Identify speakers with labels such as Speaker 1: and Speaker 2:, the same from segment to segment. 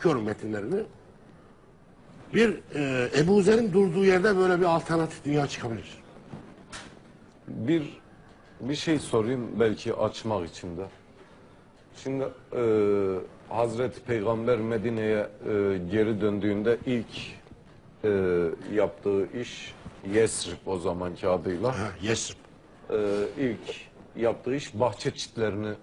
Speaker 1: okuyorum metinlerini. Bir e, Ebu Zer'in durduğu yerde böyle bir alternatif dünya çıkabilir.
Speaker 2: Bir bir şey sorayım belki açmak için de. Şimdi e, Hazreti Peygamber Medine'ye e, geri döndüğünde ilk e, yaptığı iş Yesrib o zamanki adıyla.
Speaker 1: Ha, Yesrib.
Speaker 2: E, ilk yaptığı iş bahçe çitlerini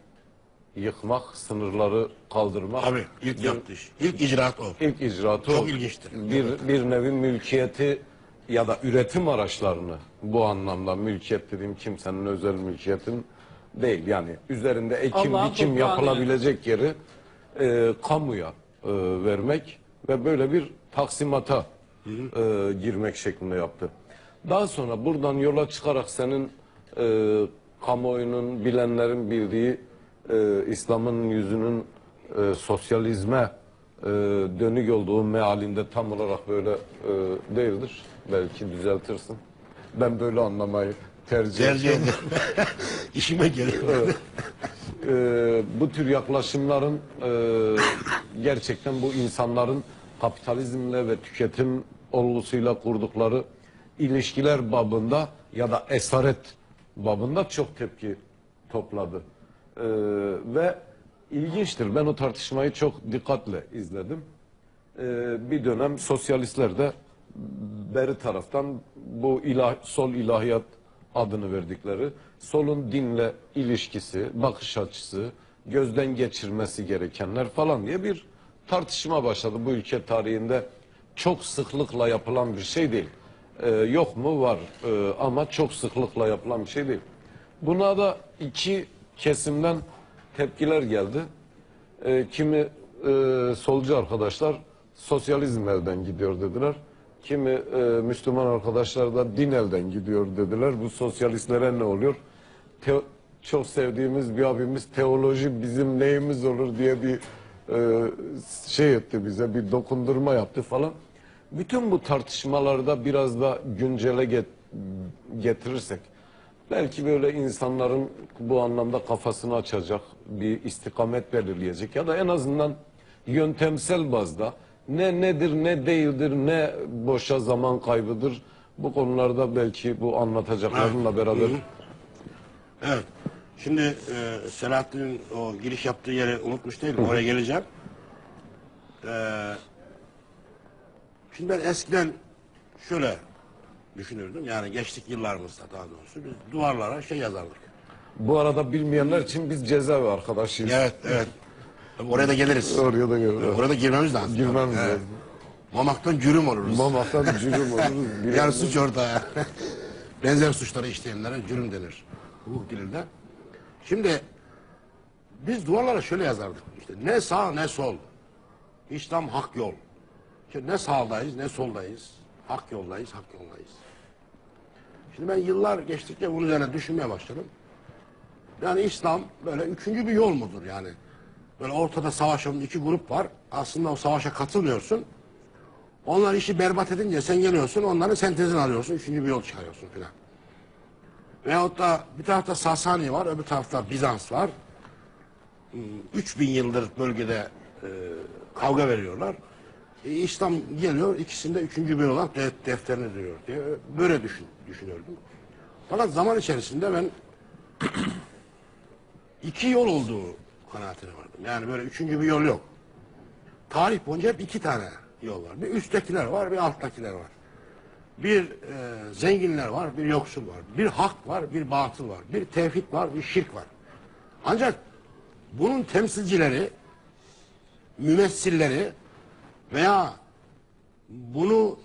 Speaker 2: yıkmak, sınırları kaldırmak.
Speaker 1: Abi ilk yaptığı iş. İlk icraat o.
Speaker 2: İlk icraatı
Speaker 1: Çok
Speaker 2: o.
Speaker 1: ilginçtir.
Speaker 2: Bir, bir nevi mülkiyeti ya da üretim araçlarını bu anlamda mülkiyet dediğim kimsenin özel mülkiyetin değil. Yani üzerinde ekim
Speaker 3: Allah'ın
Speaker 2: biçim yapılabilecek yeri e, kamuya e, vermek ve böyle bir taksimata e, girmek şeklinde yaptı. Daha sonra buradan yola çıkarak senin e, kamuoyunun bilenlerin bildiği e, İslam'ın yüzünün e, sosyalizme e, dönük olduğu mealinde tam olarak böyle e, değildir. Belki düzeltirsin. Ben böyle anlamayı tercih
Speaker 1: Tercih
Speaker 2: ediyorum.
Speaker 1: İşime geliyor.
Speaker 2: E, bu tür yaklaşımların e, gerçekten bu insanların kapitalizmle ve tüketim olgusuyla kurdukları ilişkiler babında ya da esaret babında çok tepki topladı. E, ve ilginçtir. Ben o tartışmayı çok dikkatle izledim. E, bir dönem sosyalistler de beri taraftan bu ilah, sol ilahiyat adını verdikleri solun dinle ilişkisi, bakış açısı, gözden geçirmesi gerekenler falan diye bir tartışma başladı. Bu ülke tarihinde çok sıklıkla yapılan bir şey değil. Ee, yok mu? Var. Ee, ama çok sıklıkla yapılan bir şey değil. Buna da iki kesimden tepkiler geldi. Ee, kimi e, solcu arkadaşlar sosyalizm elden gidiyor dediler. Kimi e, Müslüman arkadaşlar da din elden gidiyor dediler. Bu sosyalistlere ne oluyor? Teo- çok sevdiğimiz bir abimiz teoloji bizim neyimiz olur diye bir e, şey etti bize bir dokundurma yaptı falan. Bütün bu tartışmalarda biraz da güncele get- getirirsek belki böyle insanların bu anlamda kafasını açacak bir istikamet belirleyecek ya da en azından yöntemsel bazda ne nedir ne değildir ne boşa zaman kaybıdır bu konularda belki bu anlatacaklarımla beraber
Speaker 1: Evet. Şimdi e, Selahattin'in o giriş yaptığı yeri unutmuş değilim. Oraya geleceğim. E, şimdi ben eskiden şöyle düşünürdüm. Yani geçtik yıllarımızda daha doğrusu. Biz duvarlara şey yazardık.
Speaker 2: bu arada bilmeyenler için biz cezaevi arkadaşıyız.
Speaker 1: Evet, evet. Tabii Oraya da geliriz.
Speaker 2: Oraya da geliyor.
Speaker 1: Oraya da girmemiz lazım.
Speaker 2: Girmemiz
Speaker 1: Evet.
Speaker 2: lazım.
Speaker 1: Mamaktan cürüm oluruz.
Speaker 2: Mamaktan cürüm oluruz.
Speaker 1: Yani suç ortağı. Benzer suçları işleyenlere cürüm denir. Hukuk dilinde. Şimdi biz duvarlara şöyle yazardık. İşte ne sağ ne sol. İslam hak yol. İşte ne sağdayız ne soldayız. Hak yoldayız, hak yoldayız. Şimdi ben yıllar geçtikçe bunun üzerine düşünmeye başladım. Yani İslam böyle üçüncü bir yol mudur yani? Böyle ortada savaşan iki grup var. Aslında o savaşa katılmıyorsun. Onlar işi berbat edince sen geliyorsun onların sentezini alıyorsun. Üçüncü bir yol çıkarıyorsun filan. Veyahut da bir tarafta Sasani var öbür tarafta Bizans var. Hmm, 3000 yıldır bölgede e, kavga veriyorlar. E, İslam geliyor ikisinde üçüncü bir olarak de, defterini diyor diye böyle düşün, düşünüyordum. Fakat zaman içerisinde ben iki yol olduğu kanaatine vardım. Yani böyle üçüncü bir yol yok. Tarih boyunca hep iki tane yol var. Bir üsttekiler var, bir alttakiler var. Bir e, zenginler var, bir yoksul var. Bir hak var, bir batıl var. Bir tevhid var, bir şirk var. Ancak bunun temsilcileri, mümessilleri veya bunu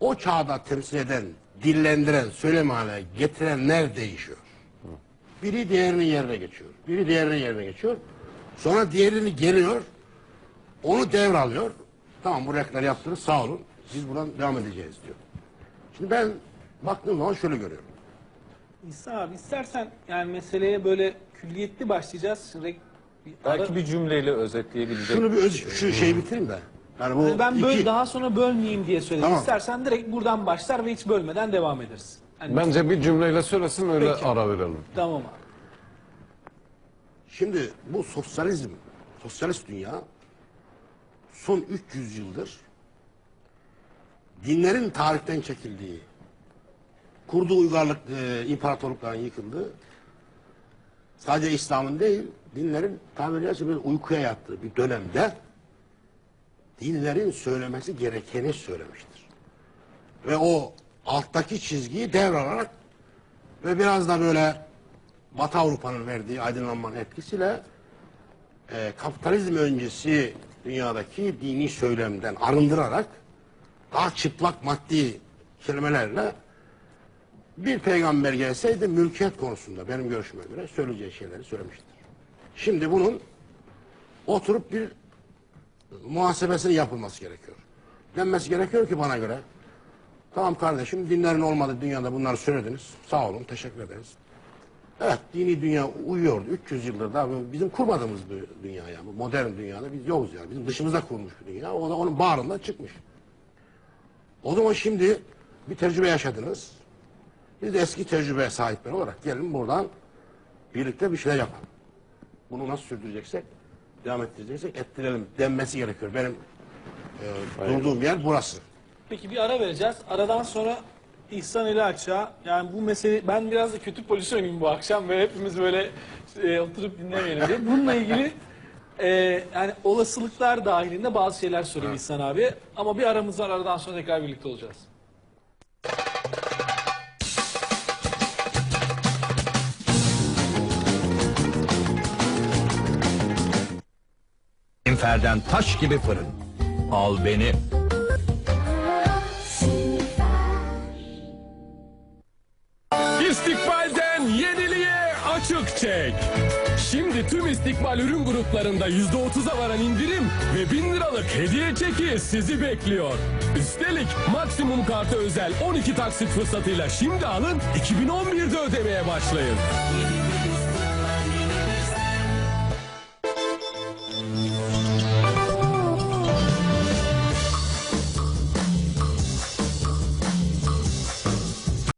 Speaker 1: o çağda temsil eden, dillendiren, söyleme hale getirenler değişiyor. Biri diğerinin yerine geçiyor. Biri diğerinin yerine geçiyor. Sonra diğerini geliyor. Onu devralıyor. Tamam bu reklamları yaptınız sağ olun. Biz buradan devam edeceğiz diyor. Şimdi ben baktığım zaman şöyle görüyorum.
Speaker 3: İsa abi istersen yani meseleye böyle külliyetli başlayacağız. Şimdi bir ara-
Speaker 4: Belki bir cümleyle özetleyebilecek.
Speaker 1: Şunu bir öz, şu şeyi bitireyim de. Yani bu
Speaker 3: Yani ben böl,
Speaker 1: iki-
Speaker 3: daha sonra bölmeyeyim diye söyledim.
Speaker 1: Tamam.
Speaker 3: İstersen direkt buradan başlar ve hiç bölmeden devam ederiz. Hani
Speaker 2: Bence bir cümleyle söylesin öyle
Speaker 3: Peki.
Speaker 2: ara verelim.
Speaker 3: Tamam abi.
Speaker 1: Şimdi bu sosyalizm, sosyalist dünya son 300 yıldır dinlerin tarihten çekildiği, kurduğu uygarlık, e, imparatorlukların yıkıldığı, sadece İslam'ın değil, dinlerin tabiri caizse bir uykuya yattığı bir dönemde dinlerin söylemesi gerekeni söylemiştir. Ve o alttaki çizgiyi devralarak ve biraz da böyle Batı Avrupa'nın verdiği aydınlanmanın etkisiyle e, kapitalizm öncesi dünyadaki dini söylemden arındırarak daha çıplak maddi kelimelerle bir peygamber gelseydi mülkiyet konusunda benim görüşüme göre söyleyeceği şeyleri söylemiştir. Şimdi bunun oturup bir muhasebesinin yapılması gerekiyor. Denmesi gerekiyor ki bana göre tamam kardeşim dinlerin olmadı dünyada bunları söylediniz. Sağ olun teşekkür ederiz. Evet dini dünya uyuyordu. 300 yıldır da bizim kurmadığımız bir dünya ya. Bu modern dünyada biz yokuz yani. Bizim dışımıza kurmuş bir dünya. O da onun bağrından çıkmış. O zaman şimdi bir tecrübe yaşadınız. Biz de eski tecrübe sahipleri olarak gelin buradan birlikte bir şeyler yapalım. Bunu nasıl sürdüreceksek, devam ettireceksek ettirelim denmesi gerekiyor. Benim e, durduğum yer burası.
Speaker 3: Peki bir ara vereceğiz. Aradan sonra İhsan Ali Açık'a yani bu mesele ben biraz da kötü polis oynayayım bu akşam ve hepimiz böyle e, oturup dinlemeyelim diye. Bununla ilgili e, yani olasılıklar dahilinde bazı şeyler sorayım İhsan abi. Ama bir aramız var aradan sonra tekrar birlikte olacağız.
Speaker 5: Infer'den taş gibi fırın. Al beni.
Speaker 6: İstikbalden yeniliğe açık çek. Şimdi tüm istikbal ürün gruplarında %30'a varan indirim ve 1000 liralık hediye çeki sizi bekliyor. Üstelik maksimum kartı özel 12 taksit fırsatıyla şimdi alın 2011'de ödemeye başlayın.